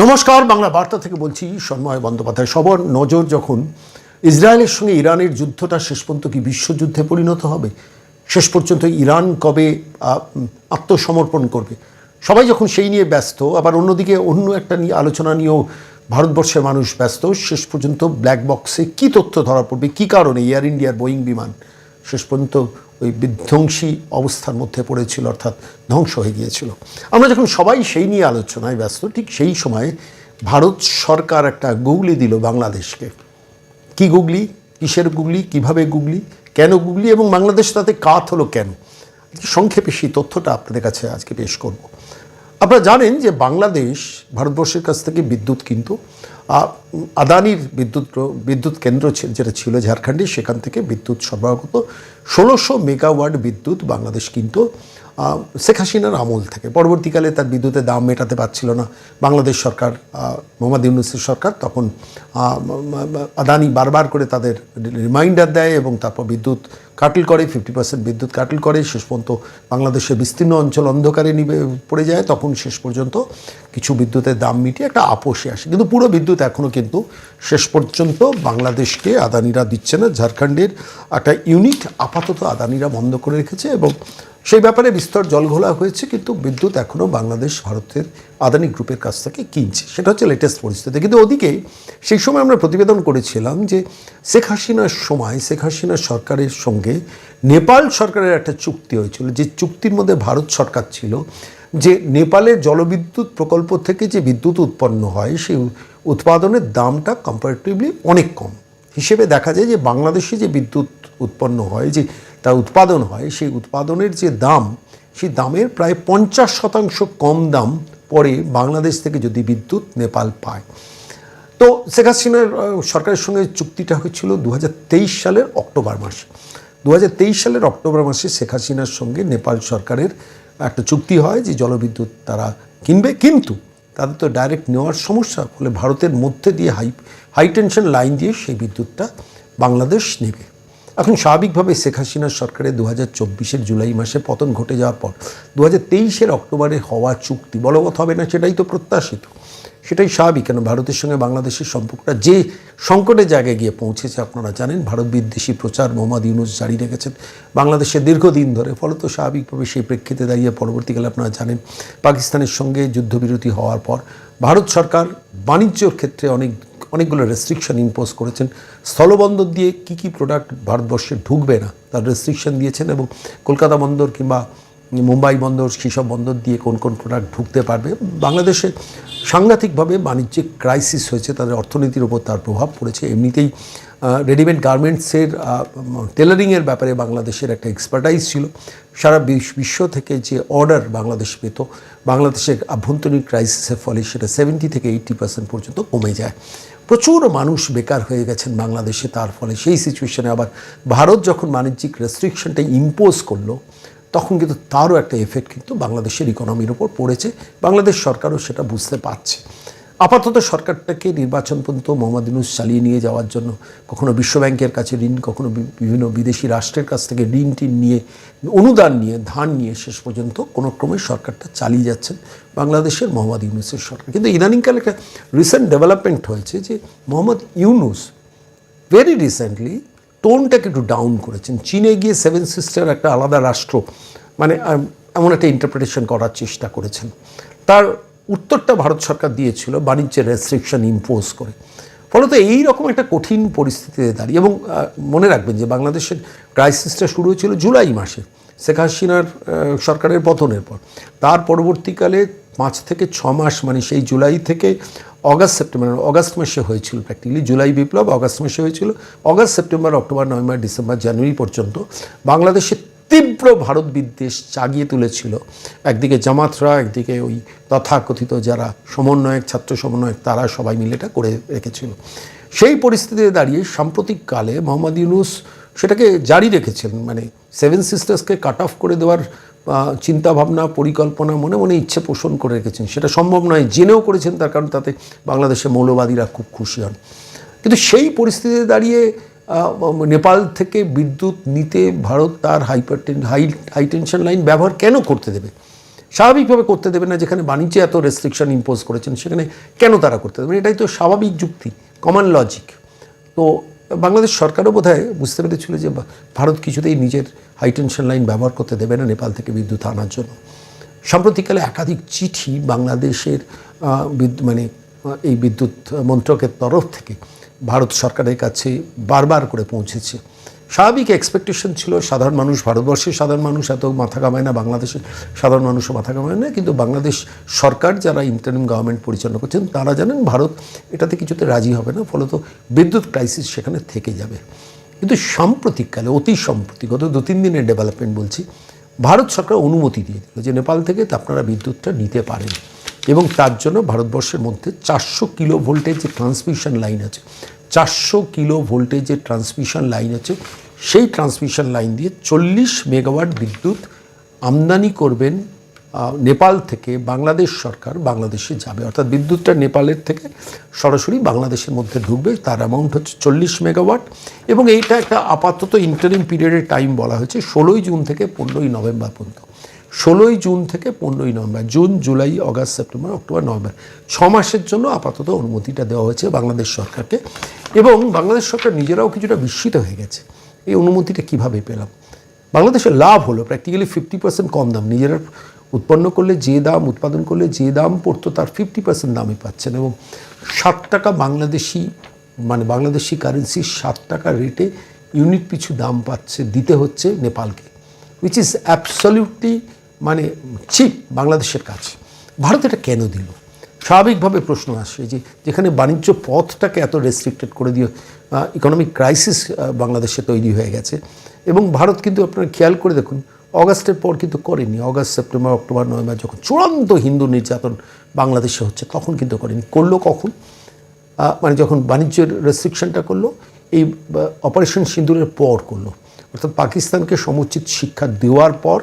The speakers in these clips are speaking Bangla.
নমস্কার, বাংলা বার্তা থেকে বলছি সন্ময় বন্দ্যোপাধ্যায়। সবার নজর যখন ইসরায়েলের সঙ্গে ইরানের যুদ্ধটা শেষ পর্যন্ত কি বিশ্বযুদ্ধে পরিণত হবে? শেষ পর্যন্ত ইরান কবে আত্মসমর্পণ করবে? সবাই যখন সেই নিয়ে ব্যস্ত, আবার অন্যদিকে অন্য একটা নিয়ে আলোচনা নিয়েও ভারতবর্ষের মানুষ ব্যস্ত, শেষ পর্যন্ত ব্ল্যাক বক্সে কি তথ্য ধরা পড়বে? কী কারণে এয়ার ইন্ডিয়ার বোয়িং বিমান শেষ পর্যন্ত ওই বিধ্বংসী অবস্থার মধ্যে পড়েছিল, অর্থাৎ ধ্বংস হয়ে গিয়েছিল। আমরা যখন সবাই সেই নিয়ে আলোচনায় ব্যস্ত, ঠিক সেই সময়ে ভারত সরকার একটা গুগলি দিল বাংলাদেশকে। কি গুগলি? কিসের গুগলি? কীভাবে গুগলি? কেন গুগলি? এবং বাংলাদেশ তাতে কাত হলো কেন? সংক্ষেপে সেই তথ্যটা আপনাদের কাছে আজকে পেশ করব। আপনারা জানেন যে বাংলাদেশ ভারতবর্ষের কাছ থেকে বিদ্যুৎ কিন্তু আদানির বিদ্যুৎ বিদ্যুৎ কেন্দ্র যেটা ছিল ঝাড়খণ্ডে, সেখান থেকে বিদ্যুৎ সরবরাহ করতো। ষোলোশো মেগাওয়াট বিদ্যুৎ বাংলাদেশ কিন্তু শেখ হাসিনার আমল থেকে। পরবর্তীকালে তার বিদ্যুতের দাম মেটাতে পারছিল না। বাংলাদেশ সরকার মোহাম্মদ ইউনুসের সরকার তখন আদানি বারবার করে তাদের রিমাইন্ডার দেয় এবং তারপর বিদ্যুৎ কাটিল করে ফিফটি পার্সেন্ট বিদ্যুৎ কাটিল করে। শেষ পর্যন্ত বাংলাদেশের বিস্তীর্ণ অঞ্চল অন্ধকারে নিবে, পড়ে যায়। তখন শেষ পর্যন্ত কিছু বিদ্যুতের দাম মিটিয়ে একটা আপোষে আসে। কিন্তু পুরো বিদ্যুৎ এখনও কিন্তু শেষ পর্যন্ত বাংলাদেশকে আদানিরা দিচ্ছে না। ঝাড়খণ্ডের একটা ইউনিট আপাতত আদানিরা বন্ধ করে রেখেছে এবং সেই ব্যাপারে বিস্তর জলঘোলা হয়েছে, কিন্তু বিদ্যুৎ এখনও বাংলাদেশ, ভারতের আদানি গ্রুপের কাছ থেকে কিনছে। সেটা হচ্ছে লেটেস্ট পরিস্থিতি। কিন্তু ওদিকে সেই সময় আমরা প্রতিবেদন করেছিলাম যে শেখ হাসিনার সময়, শেখ হাসিনার সরকারের সঙ্গে নেপাল সরকারের একটা চুক্তি হয়েছিল, যে চুক্তির মধ্যে ভারত সরকার ছিল, যে নেপালের জলবিদ্যুৎ প্রকল্প থেকে যে বিদ্যুৎ উৎপন্ন হয়, সেই উৎপাদনের দামটা কম্পারেটিভলি অনেক কম। হিসেবে দেখা যায় যে বাংলাদেশে যে বিদ্যুৎ উৎপন্ন হয়, যে তার উৎপাদন হয়, সেই উৎপাদনের যে দাম, সেই দামের প্রায় পঞ্চাশ শতাংশ কম দাম পরে বাংলাদেশ থেকে যদি বিদ্যুৎ নেপাল পায়। তো শেখ হাসিনার সরকারের সঙ্গে চুক্তিটা হয়েছিল দু হাজার তেইশ সালের অক্টোবর মাসে। দু সালের অক্টোবর মাসে শেখ হাসিনার সঙ্গে নেপাল সরকারের একটা চুক্তি হয় যে জলবিদ্যুৎ তারা কিনবে, কিন্তু তাদের তো ডাইরেক্ট নেওয়ার সমস্যা, ফলে ভারতের মধ্যে দিয়ে হাই হাই টেনশন লাইন দিয়ে সেই বিদ্যুৎটা বাংলাদেশ নেবে। এখন স্বাভাবিকভাবে শেখ হাসিনার সরকারের দু হাজার চব্বিশের জুলাই মাসে পতন ঘটে যাওয়ার পর দু হাজার তেইশের অক্টোবরে হওয়া চুক্তি বলবৎ হবে না, সেটাই তো প্রত্যাশিত। সেটাই স্বাভাবিক, কেন ভারতের সঙ্গে বাংলাদেশের সম্পর্কটা যে সংকটের জায়গায় গিয়ে পৌঁছেছে আপনারা জানেন, ভারত বিদ্বেষী প্রচার মোহাম্মদ ইউনুস জারি রেখেছেন বাংলাদেশে দীর্ঘদিন ধরে, ফলত স্বাভাবিকভাবে সেই প্রেক্ষিতে দাঁড়িয়ে পরবর্তীকালে আপনারা জানেন পাকিস্তানের সঙ্গে যুদ্ধবিরতি হওয়ার পর ভারত সরকার বাণিজ্যর ক্ষেত্রে অনেক, অনেকগুলো রেস্ট্রিকশন ইম্পোজ করেছেন। স্থলবন্দর দিয়ে কি কি প্রোডাক্ট ভারতবর্ষে ঢুকবে না, তার রেস্ট্রিকশন দিয়েছেন এবং কলকাতা বন্দর কিংবা মুম্বাই বন্দর, সেসব বন্দর দিয়ে কোন কোন প্রোডাক্ট ঢুকতে পারবে। বাংলাদেশে সাংঘাতিকভাবে বাণিজ্যিক ক্রাইসিস হয়েছে, তাদের অর্থনীতির উপর তার প্রভাব পড়েছে। এমনিতেই রেডিমেড গার্মেন্টসের টেলারিংয়ের ব্যাপারে বাংলাদেশের একটা এক্সপার্টাইজ ছিল। সারা বিশ- বিশ্ব থেকে যে অর্ডার বাংলাদেশ পেত, বাংলাদেশের আভ্যন্তরীণ ক্রাইসিসের ফলে সেটা সেভেন্টি থেকে এইট্টি পার্সেন্ট পর্যন্ত কমে যায়। প্রচুর মানুষ বেকার হয়ে গেছেন বাংলাদেশে, তার ফলে সেই সিচুয়েশনে আবার ভারত যখন বাণিজ্যিক রেস্ট্রিকশনটা ইম্পোজ করল তখন কিন্তু তারও একটা এফেক্ট কিন্তু বাংলাদেশের ইকোনমির উপর পড়েছে। বাংলাদেশ সরকারও সেটা বুঝতে পারছে। আপাতত সরকারটাকে নির্বাচন পর্যন্ত মোহাম্মদ ইউনুস চালিয়ে নিয়ে যাওয়ার জন্য কখনো বিশ্বব্যাংকের কাছে ঋণ, কখনো বিভিন্ন বিদেশি রাষ্ট্রের কাছ থেকে ঋণ টিন নিয়ে, অনুদান নিয়ে ধান নিয়ে শেষ পর্যন্ত কোনো ক্রমে সরকারটা চালিয়ে যাচ্ছেন বাংলাদেশের মোহাম্মদ ইউনুসের সরকার। কিন্তু ইদানিংকালে একটা রিসেন্ট ডেভেলপমেন্ট হয়েছে যে মোহাম্মদ ইউনুস ভেরি রিসেন্টলি টোনটাকে একটু ডাউন করেছেন। চীনে গিয়ে সেভেন সিস্টার একটা আলাদা রাষ্ট্র মানে এমন একটা ইন্টারপ্রিটেশন করার চেষ্টা করেছেন। তার উত্তরটা ভারত সরকার দিয়েছিল বাণিজ্যের রেস্ট্রিকশন ইম্পোজ করে। ফলত এই রকম একটা কঠিন পরিস্থিতিতে দাঁড়িয়ে, এবং মনে রাখবেন যে বাংলাদেশের ক্রাইসিসটা শুরু হয়েছিল জুলাই মাসে, শেখ হাসিনার সরকারের পতনের পর। তার পরবর্তীকালে পাঁচ থেকে ছ মাস মানে সেই জুলাই থেকে অগাস্ট, সেপ্টেম্বর, অগাস্ট মাসে হয়েছিল প্র্যাকটিক্যালি জুলাই বিপ্লব, অগাস্ট মাসে হয়েছিল, August, September, October, November, December, জানুয়ারি পর্যন্ত বাংলাদেশে তীব্র ভারত বিদ্বেষ জাগিয়ে তুলেছিল। একদিকে জামাতরা, একদিকে ওই তথাকথিত যারা সমন্বয়ক, ছাত্র সমন্বয়ক, তারা সবাই মিলে এটা করে রেখেছিল। সেই পরিস্থিতিতে দাঁড়িয়ে সাম্প্রতিককালে মোহাম্মদ ইউনুস সেটাকে জারি রেখেছেন মানে সেভেন সিস্টার্সকে কাট অফ করে দেওয়ার চিন্তা ভাবনা পরিকল্পনা, মনে মনে ইচ্ছে পোষণ করে রেখেছেন। সেটা সম্ভব নয়, জেনেও করেছেন তার কারণ তাতে বাংলাদেশের মৌলবাদীরা খুব খুশি হন। কিন্তু সেই পরিস্থিতিতে দাঁড়িয়ে নেপাল থেকে বিদ্যুৎ নিতে ভারত তার hyper high high tension line ব্যবহার কেন করতে দেবে? স্বাভাবিকভাবে করতে দেবে না, যেখানে বাণিজ্যে এত রেস্ট্রিকশন ইম্পোজ করেছেন, সেখানে কেন তারা করতে দেবে? এটাই তো স্বাভাবিক যুক্তি কমন লজিক তো বাংলাদেশ সরকারও বোধ হয় বুঝতে পেরেছিল যে ভারত কিছুতেই নিজের হাইটেনশন লাইন ব্যবহার করতে দেবে না নেপাল থেকে বিদ্যুৎ আনার জন্য। সাম্প্রতিককালে একাধিক চিঠি বাংলাদেশের মানে এই বিদ্যুৎ মন্ত্রকের তরফ থেকে ভারত সরকারের কাছে বারবার করে পৌঁছেছে। স্বাভাবিক এক্সপেকটেশন ছিল, সাধারণ মানুষ, ভারতবর্ষের সাধারণ মানুষ, এত মাথা কামায় না, বাংলাদেশের সাধারণ মানুষও মাথা কামায় না, কিন্তু বাংলাদেশ সরকার যারা ইন্টারিম গভর্নমেন্ট পরিচালনা করছেন, তারা জানেন ভারত এটাতে কিছুতে রাজি হবে না, ফলত বিদ্যুৎ ক্রাইসিস সেখানে থেকে যাবে। কিন্তু সাম্প্রতিককালে, অতি সম্প্রতি গত দু তিন দিনের ডেভেলপমেন্ট বলছি, ভারত সরকার অনুমতি দিয়ে দিল যে নেপাল থেকে আপনারা বিদ্যুৎটা নিতে পারেন। এবং তার জন্য ভারতবর্ষের মধ্যে চারশো কিলো ভোল্টেজ যে ট্রান্সমিশন লাইন আছে। চারশো কিলো ভোল্টেজের ট্রান্সমিশন লাইন আছে। সেই ট্রান্সমিশন লাইন দিয়ে চল্লিশ মেগাওয়াট বিদ্যুৎ আমদানি করবেন নেপাল থেকে বাংলাদেশ সরকার বাংলাদেশে যাবে। অর্থাৎ বিদ্যুৎটা নেপালের থেকে সরাসরি বাংলাদেশের মধ্যে ঢুকবে, তার অ্যামাউন্ট হচ্ছে চল্লিশ মেগাওয়াট এবং এইটা একটা আপাতত ইন্টারিম পিরিয়ডের টাইম বলা হয়েছে, ষোলোই জুন থেকে পনেরোই নভেম্বর পর্যন্ত। ষোলোই জুন থেকে পনেরোই November, June, July, August, September, October, November, ছ মাসের জন্য আপাতত অনুমতিটা দেওয়া হয়েছে বাংলাদেশ সরকারকে এবং বাংলাদেশ সরকার নিজেরাও কিছুটা বিস্মিত হয়ে গেছে। এই অনুমতিটা কীভাবে পেলাম? বাংলাদেশের লাভ হলো প্র্যাকটিক্যালি ফিফটি পার্সেন্ট কম দাম। নিজেরা উৎপন্ন করলে যে দাম, উৎপাদন করলে যে দাম পড়তো তার ফিফটি পার্সেন্ট দামই পাচ্ছেন এবং সাত টাকা বাংলাদেশি মানে বাংলাদেশি কারেন্সি সাত টাকা রেটে ইউনিট পিছু দাম পাচ্ছে, দিতে হচ্ছে নেপালকে উইচ ইজ অ্যাবসলিউটলি মানে চিপ বাংলাদেশের কাছে। ভারত এটা কেন দিল? স্বাভাবিকভাবে প্রশ্ন আসে যে যেখানে বাণিজ্য পথটাকে এত রেস্ট্রিক্টেড করে দিয়ে ইকোনমিক ক্রাইসিস বাংলাদেশে তৈরি হয়ে গেছে। এবং ভারত কিন্তু আপনারা খেয়াল করে দেখুন, অগাস্টের পর কিন্তু করেনি। অগাস্ট, সেপ্টেম্বর, অক্টোবর, নভেম্বর যখন চূড়ান্ত হিন্দু নির্যাতন বাংলাদেশে হচ্ছে, তখন কিন্তু করেনি। করল কখন? মানে যখন বাণিজ্যের রেস্ট্রিকশনটা করল, এই অপারেশন সিন্দুরের পর করল। অর্থাৎ পাকিস্তানকে সমুচিত শিক্ষা দেওয়ার পর,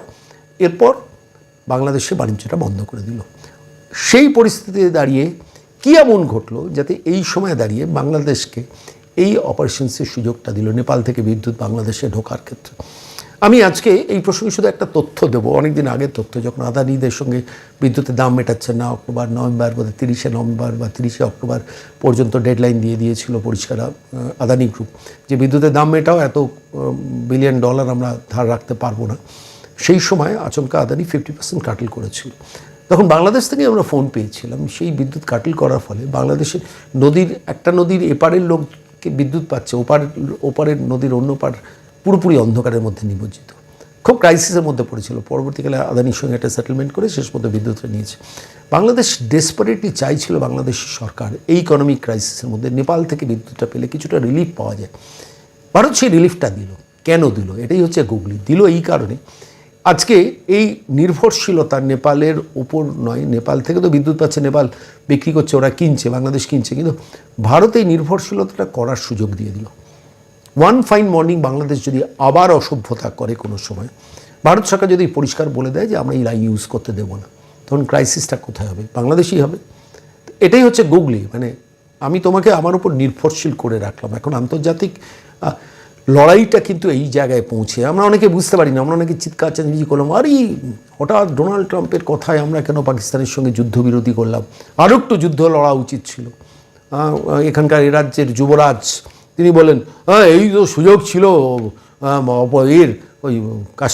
এরপর বাংলাদেশে বাণিজ্যটা বন্ধ করে দিল। সেই পরিস্থিতিতে দাঁড়িয়ে কী এমন ঘটলো যাতে এই সময় দাঁড়িয়ে বাংলাদেশকে এই অপারেশনসের সুযোগটা দিল, নেপাল থেকে বিদ্যুৎ বাংলাদেশে ঢোকার ক্ষেত্রে? আমি আজকে এই প্রসঙ্গে শুধু একটা তথ্য দেবো। অনেকদিন আগের তথ্য, যখন আদানিদের সঙ্গে বিদ্যুতের দাম মেটাচ্ছে না, অক্টোবর, নভেম্বর, বোধহয় তিরিশে নভেম্বর বা তিরিশে অক্টোবর পর্যন্ত ডেডলাইন দিয়ে দিয়েছিল পরিষ্কার আদানি গ্রুপ যে বিদ্যুতের দাম মেটাও এত বিলিয়ন ডলার আমরা ধার রাখতে পারব না। সেই সময় আচমকা আদানি ফিফটি পার্সেন্ট কাটিল করেছিল। তখন বাংলাদেশ থেকে আমরা ফোন পেয়েছিলাম। সেই বিদ্যুৎ কাটিল করার ফলে বাংলাদেশের নদীর, একটা নদীর এপারের লোককে বিদ্যুৎ পাচ্ছে, ওপার, ওপারের নদীর অন্য পার পুরোপুরি অন্ধকারের মধ্যে নিমজ্জিত। খুব ক্রাইসিসের মধ্যে পড়েছিল। পরবর্তীকালে আদানির সঙ্গে একটা সেটেলমেন্ট করে শেষ পর্যন্ত বিদ্যুৎটা নিয়েছে। বাংলাদেশ ডেসপারেটলি চাইছিল বাংলাদেশ সরকার এই ইকোনমিক ক্রাইসিসের মধ্যে নেপাল থেকে বিদ্যুৎটা পেলে কিছুটা রিলিফ পাওয়া যায়। ভারত সেই রিলিফটা দিল। কেন দিল? এটাই হচ্ছে গুগলি। দিল এই কারণে আজকে এই নির্ভরশীলতা নেপালের ওপর নয়, নেপাল থেকে তো বিদ্যুৎ পাচ্ছে, নেপাল বিক্রি করছে, ওরা কিনছে, বাংলাদেশ কিনছে, কিন্তু ভারত এই নির্ভরশীলতাটা করার সুযোগ দিয়ে দিল। ওয়ান ফাইন মর্নিং বাংলাদেশ যদি আবার অসভ্যতা করে কোনো সময়, ভারত সরকার যদি পরিষ্কার বলে দেয় যে আমরা এই লাইন ইউজ করতে দেবো না, তখন ক্রাইসিসটা কোথায় হবে? বাংলাদেশই হবে। এটাই হচ্ছে গুগলি মানে আমি তোমাকে আমার উপর নির্ভরশীল করে রাখলাম। এখন আন্তর্জাতিক লড়াইটা কিন্তু এই জায়গায় পৌঁছে। আমরা অনেকে বুঝতে পারি না আমরা অনেকে চিৎকার চেঁচামেচি করলাম, আরে হঠাৎ ডোনাল্ড ট্রাম্পের কথায় আমরা কেন পাকিস্তানের সঙ্গে যুদ্ধবিরোধী করলাম? আরও একটু যুদ্ধ লড়া উচিত ছিল। এখানকার এ রাজ্যের যুবরাজ, তিনি বলেন হ্যাঁ এই তো সুযোগ ছিল এর ওই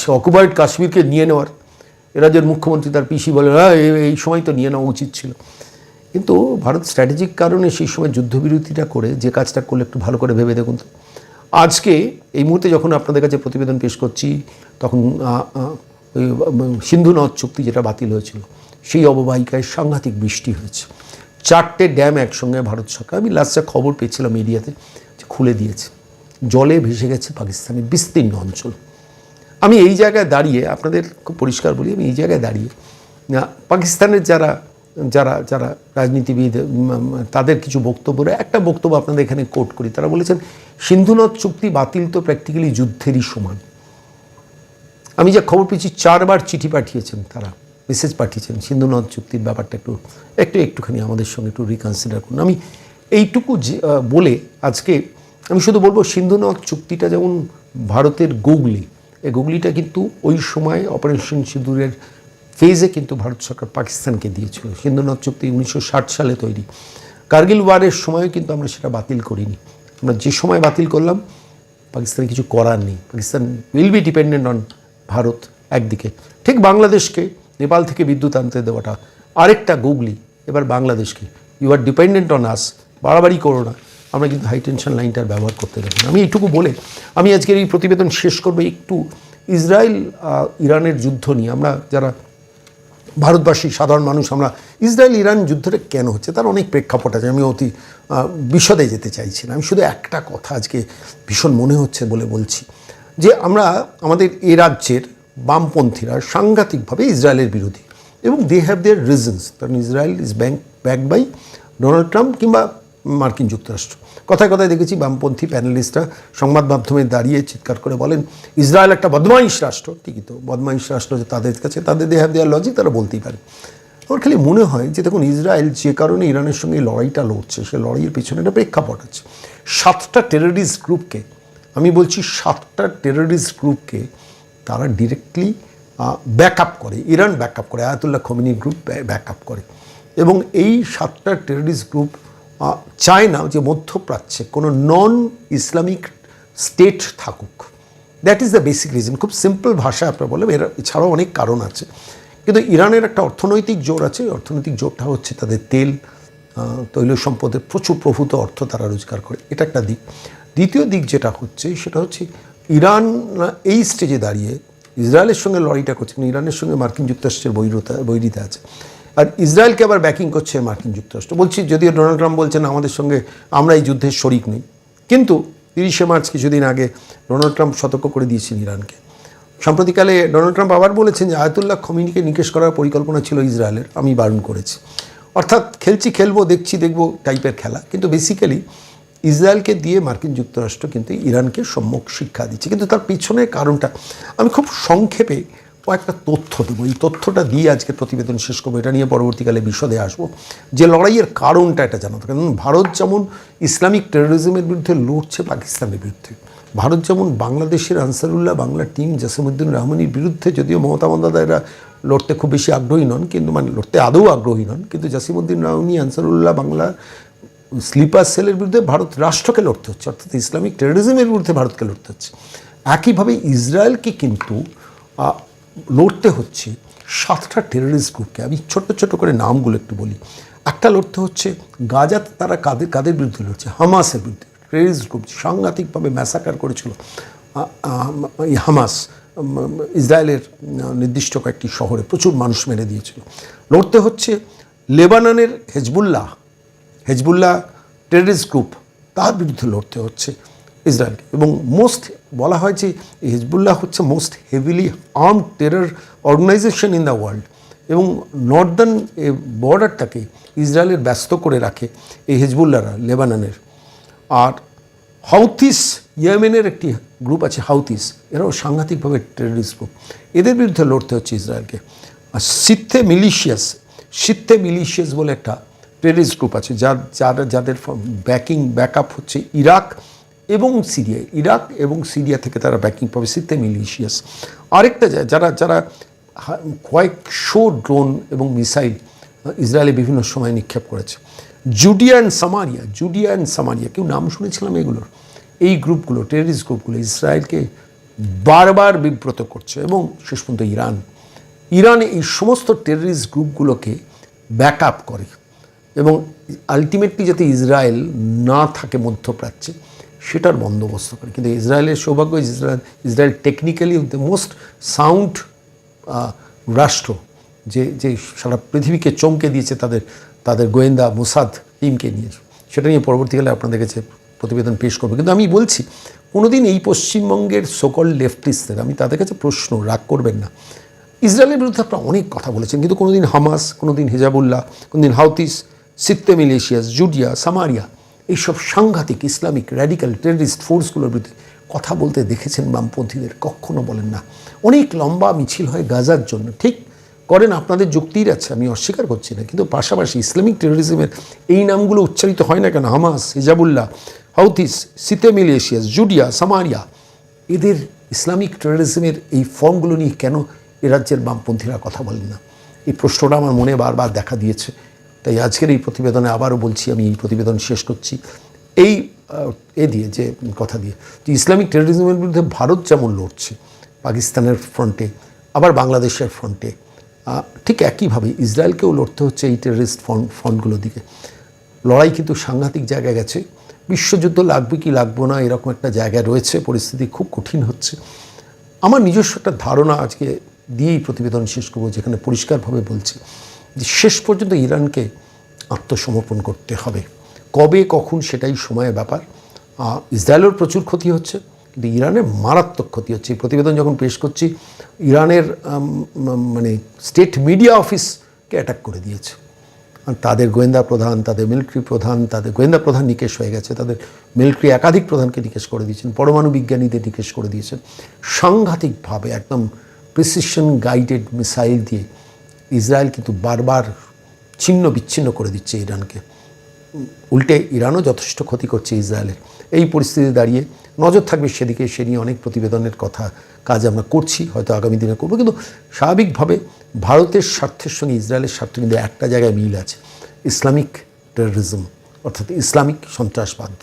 অকুপাইড কাশ্মীরকে নিয়ে নেওয়ার। এ রাজ্যের মুখ্যমন্ত্রী তার পিসি বলেন হ্যাঁ এই- এই সময় তো নিয়ে নেওয়া উচিত ছিল। কিন্তু ভারত স্ট্র্যাটেজিক কারণে সেই সময় যুদ্ধবিরতিটা করে যে কাজটা করলে একটু ভালো করে ভেবে দেখুন তো। আজকে এই মুহূর্তে যখন আপনাদের কাছে প্রতিবেদন পেশ করছি, তখন সিন্ধু নদ চুক্তি যেটা বাতিল হয়েছিল, সেই অববাহিকায় সাংঘাতিক বৃষ্টি হয়েছে। চারটে ড্যাম একসঙ্গে ভারত সরকার, আমি লাস্টে খবর পেয়েছিলাম মিডিয়াতে যে খুলে দিয়েছে। জলে ভেসে গেছে পাকিস্তানের বিস্তীর্ণ অঞ্চল। আমি এই জায়গায় দাঁড়িয়ে, আপনাদের খুব পরিষ্কার বলি, আমি এই জায়গায় দাঁড়িয়ে পাকিস্তানের যারা যারা যারা রাজনীতিবিদ তাদের কিছু বক্তব্য একটা বক্তব্য আপনাদের এখানে কোট করি। তারা বলেছেন সিন্ধুনদ চুক্তি বাতিল তো প্র্যাকটিক্যালি যুদ্ধেরই সমান। আমি যা খবর পেয়েছি, চারবার চিঠি পাঠিয়েছেন তারা মেসেজ পাঠিয়েছেন সিন্ধুনদ চুক্তির ব্যাপারটা একটু একটু, একটুখানি আমাদের সঙ্গে একটু রিকনসিডার করুন। আমি এইটুকু বলে আজকে আমি শুধু বলব সিন্ধুনদ চুক্তিটা যেমন ভারতের গুগলি, এই গুগলিটা কিন্তু ওই সময় অপারেশন সিঁদুরের ফেজে কিন্তু ভারত সরকার পাকিস্তানকে দিয়েছিল। সিন্ধুনাথ চুক্তি উনিশশো ষাট সালে তৈরি। কার্গিল ওয়ারের সময়ও কিন্তু আমরা সেটা বাতিল করিনি। আমরা যে সময় বাতিল করলাম পাকিস্তানে কিছু করার নেই। Pakistan will be dependent on Bharat একদিকে। ঠিক বাংলাদেশকে, নেপাল থেকে বিদ্যুৎ আনতে দেওয়াটা। আরেকটা গুগলি, এবার বাংলাদেশকে। You are dependent on us বাড়াবাড়ি করো না। আমরা কিন্তু হাই টেনশন লাইনটার ব্যবহার করতে দেবো না আমি এইটুকু বলে, আমি আজকের এই প্রতিবেদন শেষ করব একটু ইসরায়েল ইরানের যুদ্ধ নিয়ে। আমরা যারা ভারতবাসী, সাধারণ মানুষ আমরা, ইসরায়েল, ইরান যুদ্ধটা কেন হচ্ছে? তার অনেক প্রেক্ষাপট আছে। আমি অতি বিশদে যেতে চাইছি না। আমি শুধু একটা কথা আজকে ভীষণ মনে হচ্ছে বলে বলছি, যে আমরা, আমাদের এ রাজ্যের বামপন্থীরা সাংঘাতিকভাবে ইসরায়েলের বিরোধী এবং দে হ্যাভ দেয়ার রিজনস কারণ Israel is bank back by Donald Trump কিংবা মার্কিন যুক্তরাষ্ট্র। কথায় কথায় দেখেছি বামপন্থী প্যানেলিস্টরা সংবাদ মাধ্যমে দাঁড়িয়ে চিৎকার করে বলেন, ইসরায়েল একটা বদমাইশ রাষ্ট্র। ঠিকই তো, বদমাইশ রাষ্ট্র যে তাদের কাছে, তাদের দেহ দেওয়ার লজিক, তারা বলতেই পারে। আমার খালি মনে হয় যে দেখুন, ইসরায়েল যে কারণে ইরানের সঙ্গে লড়াইটা লড়ছে, সে লড়াইয়ের পিছনে একটা প্রেক্ষাপট আছে। সাতটা টেররিস্ট গ্রুপকে আমি বলছি সাতটা টেররিস্ট গ্রুপকে তারা ডিরেক্টলি ব্যাকআপ করে, ইরান ব্যাকআপ করে, আয়াতুল্লাহ খমিনি গ্রুপ ব্যাকআপ করে। এবং এই সাতটা টেররিস্ট গ্রুপ চায় না যে মধ্যপ্রাচ্যে কোনো নন ইসলামিক স্টেট থাকুক that is the basic reason খুব সিম্পল ভাষায় আপনারা বললেন, এর এছাড়াও অনেক কারণ আছে। কিন্তু ইরানের একটা অর্থনৈতিক জোর আছে অর্থনৈতিক জোরটা হচ্ছে তাদের তেল তৈল সম্পদের প্রচুর প্রভূত অর্থ তারা রোজগার করে। এটা একটা দিক। দ্বিতীয় দিক যেটা হচ্ছে, সেটা হচ্ছে ইরান এই স্টেজে দাঁড়িয়ে ইসরায়েলের সঙ্গে লড়াইটা করছে ইরানের সঙ্গে মার্কিন যুক্তরাষ্ট্রের বৈরতা, বৈরিতা আছে। আর ইসরায়েলকে আবার ব্যাকিং করছে মার্কিন যুক্তরাষ্ট্র। বলছি, যদিও ডোনাল্ড ট্রাম্প বলছেন আমাদের সঙ্গে আমরা এই যুদ্ধের শরিক নেই। কিন্তু তিরিশে মার্চ কিছুদিন আগে ডোনাল্ড ট্রাম্প সতর্ক করে দিয়েছেন ইরানকে। সম্প্রতিকালে ডোনাল্ড ট্রাম্প আবার বলেছেন যে আয়তুল্লাহ খমিনিকে নিকেশ করার পরিকল্পনা ছিল ইসরায়েলের, আমি বারণ করেছি। অর্থাৎ খেলছি, খেলব, দেখছি, দেখব টাইপের খেলা। কিন্তু বেসিক্যালি ইসরায়েলকে দিয়ে মার্কিন যুক্তরাষ্ট্র কিন্তু ইরানকে সম্যক শিক্ষা দিচ্ছে। কিন্তু তার পিছনে কারণটা আমি খুব সংক্ষেপে কয়েকটা তথ্য দেবো। এই তথ্যটা দিয়ে আজকে প্রতিবেদন শেষ করব। এটা নিয়ে পরবর্তীকালে বিশদে আসব। যে লড়াইয়ের কারণটা এটা জানাতে হবে। কারণ ভারত যেমন ইসলামিক টেরোরিজমের বিরুদ্ধে লড়ছে পাকিস্তানের বিরুদ্ধে, ভারত যেমন বাংলাদেশের আনসারুল্লাহ বাংলা টিম জাসিমুদ্দিন রহমানির বিরুদ্ধে যদিও মমতা বন্দ্যোপাধ্যায়রা লড়তে খুব বেশি আগ্রহী নন, কিন্তু মানে লড়তে আদৌ আগ্রহী নন, কিন্তু জাসিমুদ্দিন রহমানি, আনসারুল্লাহ, বাংলা স্লিপার সেলের বিরুদ্ধে ভারত রাষ্ট্রকে লড়তে হচ্ছে, অর্থাৎ ইসলামিক টেরোরিজমের বিরুদ্ধে ভারতকে লড়তে হচ্ছে। একইভাবে ইসরায়েলকে কিন্তু লড়তে হচ্ছে সাতটা টেরোরিস্ট গ্রুপকে আমি ছোট ছোট করে নামগুলো একটু বলি। একটা লড়তে হচ্ছে গাজাতে তারা কাদের কাদের বিরুদ্ধে লড়ছে? হামাসের বিরুদ্ধে। টেররিস্ট গ্রুপ সাংঘাতিকভাবে ম্যাসাকার করেছিল। হামাস ইসরায়েলের নির্দিষ্ট কয়েকটি শহরে প্রচুর মানুষ মেরে দিয়েছিল। লড়তে হচ্ছে লেবাননের হেজবুল্লাহ। হেজবুল্লাহ টেররিস্ট গ্রুপ তার বিরুদ্ধে লড়তে হচ্ছে। ইসরায়েলকে। এবং মোস্ট বলা হয় যে হেজবুল্লাহ হচ্ছে most heavily arm terror organization in the world. এবং নর্দার্ন এ বর্ডারটাকে ইসরায়েলের ব্যস্ত করে রাখে এই হেজবুল্লাহরা লেবাননের। আর হাউথিস ইয়েমেনের একটি গ্রুপ আছে হাউথিস, এরাও সাংঘাতিকভাবে টেররিস্ট গ্রুপ এদের বিরুদ্ধে লড়তে হচ্ছে ইসরায়েলকে। আর সিদ্ধে মিলিশিয়াস সিদ্ধে মিলিশিয়াস বলে একটা টেররিস্ট গ্রুপ আছে, যার, যারা, যাদের ব্যাকিং ব্যাকআপ হচ্ছে ইরাক এবং সিরিয়া, ইরাক এবং সিরিয়া থেকে তারা ব্যাকিং পাবে সিদ্ধে মিলিশিয়াস আরেকটা যারা যারা কয়েকশো ড্রোন এবং মিসাইল ইসরায়েলে বিভিন্ন সময় নিক্ষেপ করেছে। Judea and Samaria, Judea and Samaria, কেউ নাম শুনেছিলাম এগুলোর? এই গ্রুপগুলো টেররিস্ট গ্রুপগুলো ইসরায়েলকে বারবার বিব্রত করছে এবং শেষ পর্যন্ত ইরান। ইরান এই সমস্ত টেররিস্ট গ্রুপগুলোকে ব্যাক করে এবং আলটিমেটলি যাতে ইসরায়েল না থাকে মধ্যপ্রাচ্যে সেটার বন্দোবস্ত করে। কিন্তু ইসরায়েলের সৌভাগ্য Israel Israel technically the most sound রাষ্ট্র যে যে সারা পৃথিবীকে চমকে দিয়েছে তাদের তাদের গোয়েন্দা মোসাদ টিমকে নিয়ে। সেটা নিয়ে পরবর্তীকালে আপনাদের কাছে প্রতিবেদন পেশ করব। কিন্তু আমি বলছি, কোনোদিন এই পশ্চিমবঙ্গের সকল লেফটিস্টদের আমি তাদের কাছে প্রশ্ন রাগ করবেন না। ইসরায়েলের বিরুদ্ধে আপনারা অনেক কথা বলেছেন, কিন্তু কোনোদিন হামাস, কোনোদিন হেজাবুল্লাহ, কোনোদিন হাউতিস সিত্তে মিলেশিয়াস জুডিয়া সামারিয়া এইসব সাংঘাতিক, ইসলামিক র্যাডিক্যাল টেররিস্ট ফোর্সগুলোর বিরুদ্ধে কথা বলতে দেখেছেন বামপন্থীদের, কখনো বলেন না। অনেক লম্বা মিছিল হয় গাজার জন্য। ঠিক করেন, আপনাদের যুক্তির আছে, আমি অস্বীকার করছি না, কিন্তু পাশাপাশি ইসলামিক টেরোরিজমের এই নামগুলো উচ্চারিত হয় না কেন? হামাস, হিজাবুল্লাহ, হাউথিস, সিতে মিলেশিয়াস জুডিয়া, সামারিয়া। এদের ইসলামিক টেরোরিজমের এই ফর্মগুলো নিয়ে কেন এ রাজ্যের বামপন্থীরা কথা বলেন না? এই প্রশ্নটা আমার মনে বারবার দেখা দিয়েছে। তাই আজকের এই প্রতিবেদনে আবারও বলছি, আমি এই প্রতিবেদন শেষ করছি। এই এ দিয়ে যে কথা দিয়ে, যে ইসলামিক টেরোরিজমের বিরুদ্ধে ভারত যেমন লড়ছে, পাকিস্তানের ফ্রন্টে, আবার বাংলাদেশের ফ্রন্টে ঠিক একইভাবে ইসরায়েলকেও লড়তে হচ্ছে এই টেররিস্ট ফ্রন্ট ফ্রন্টগুলো দিকে। লড়াই কিন্তু সাংঘাতিক জায়গায় গেছে। বিশ্বযুদ্ধ লাগবে কি লাগবো না, এরকম একটা জায়গায় রয়েছে, পরিস্থিতি খুব কঠিন হচ্ছে। আমার নিজস্ব একটা ধারণা আজকে দিয়েই প্রতিবেদন শেষ করব, যেখানে পরিষ্কারভাবে বলছি। যে শেষ পর্যন্ত ইরানকে আত্মসমর্পণ করতে হবে। কবে, কখন সেটাই সময়ের ব্যাপার। ইসরায়েলের প্রচুর ক্ষতি হচ্ছে, কিন্তু ইরানের মারাত্মক ক্ষতি হচ্ছে। এই প্রতিবেদন যখন পেশ করছি, ইরানের মানে স্টেট মিডিয়া অফিসকে অ্যাটাক করে দিয়েছে। আর তাদের গোয়েন্দা প্রধান, তাদের মিলিটারি প্রধান, তাদের গোয়েন্দা প্রধান নিকেশ হয়ে গেছে, তাদের মিলিটারি একাধিক প্রধানকে নিকেশ করে দিয়েছেন, পরমাণু বিজ্ঞানীদের নিকেশ করে দিয়েছেন। সাংঘাতিকভাবে একদম প্রিসিশন গাইডেড মিসাইল দিয়ে ইসরায়েল কিন্তু বারবার ছিন্ন বিচ্ছিন্ন করে দিচ্ছে ইরানকে। উল্টে ইরানও যথেষ্ট ক্ষতি করছে ইসরায়েলের। এই পরিস্থিতি দাঁড়িয়ে নজর থাকবে সেদিকে, সে নিয়ে অনেক প্রতিবেদনের কথা, কাজ আমরা করছি, হয়তো আগামী দিনে করব। কিন্তু স্বাভাবিকভাবে ভারতের স্বার্থের সঙ্গে ইসরায়েলের স্বার্থ কিন্তু একটা জায়গায় মিল আছে, ইসলামিক টেররিজম অর্থাৎ ইসলামিক সন্ত্রাসবাদ।